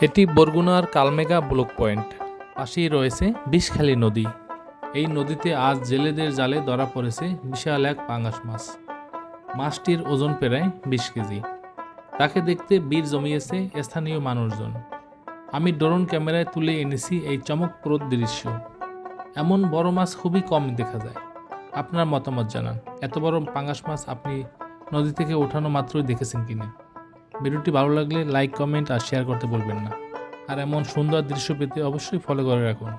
এটি বরগুনার কালমেগা block point. পাশেই রয়েছে বিষখালী নদী। এই নদীতে আজ জেলেদের জালে ধরা পড়েছে বিশাল এক পাঙ্গাস মাছ। মাছটির ওজন প্রায় বিশ কেজি। তাকে দেখতে বীর জমিয়েছে স্থানীয় মানুষজন। আমি ড্রোন ক্যামেরায় তুলে এনেছি এই চমকপ্রদ দৃশ্য। এমন বড় মাছ খুবই কম দেখা যায়। আপনার মতামত জানান। এত বড় পাঙ্গাস মাছ আপনি নদী থেকে ওঠানো মাত্রই দেখেছেন কিনা? ভিডিওটি ভালো লাগলে লাইক, কমেন্ট আর শেয়ার করতে বলবেন না। আর এমন সুন্দর দৃশ্য পেতে অবশ্যই ফলো করে রাখুন।